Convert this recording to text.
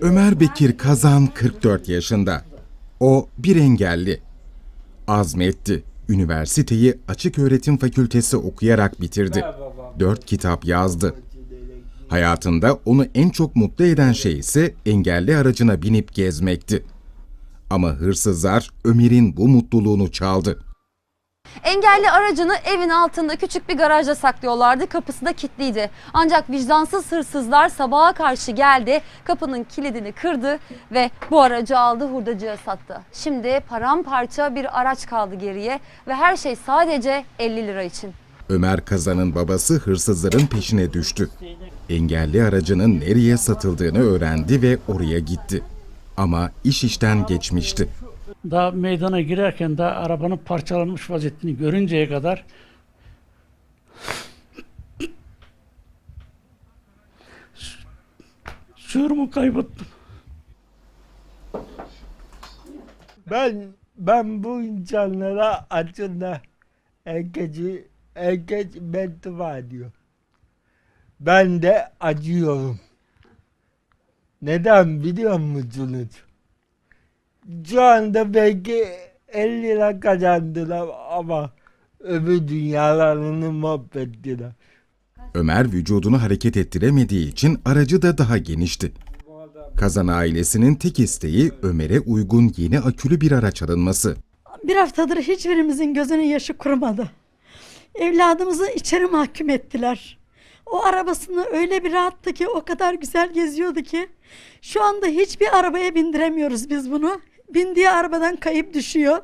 Ömer Bekir Kazan 44 yaşında. O bir engelli. Azmetti. Üniversiteyi Açık Öğretim Fakültesi okuyarak bitirdi. Dört kitap yazdı. Hayatında onu en çok mutlu eden şey ise engelli aracına binip gezmekti. Ama hırsızlar Ömer'in bu mutluluğunu çaldı. Engelli aracını evin altında küçük bir garajda saklıyorlardı. Kapısı da kilitliydi. Ancak vicdansız hırsızlar sabaha karşı geldi, kapının kilidini kırdı ve bu aracı aldı hurdacıya sattı. Şimdi paramparça bir araç kaldı geriye ve her şey sadece 50 lira için. Ömer Kazan'ın babası hırsızların peşine düştü. Engelli aracının nereye satıldığını öğrendi ve oraya gitti. Ama iş işten geçmişti. Daha meydana girerken daha arabanın parçalanmış vaziyetini görünceye kadar şuurumu kaybettim. Ben ben bu insanlara aslında herkesi herkes beddua ediyor. Ben de acıyorum. Neden biliyor musunuz? Şu anda belki 50 lira kazandılar ama öbür dünyalarını mahvettiler. Ömer vücudunu hareket ettiremediği için aracı da daha genişti. Kazan ailesinin tek isteği Ömer'e uygun yeni akülü bir araç alınması. Bir haftadır hiçbirimizin gözünün yaşı kurumadı. Evladımızı içeri mahkum ettiler. O arabasını öyle bir rahattı ki o kadar güzel geziyordu ki şu anda hiçbir arabaya bindiremiyoruz biz bunu. Bindiği arabadan kayıp düşüyor.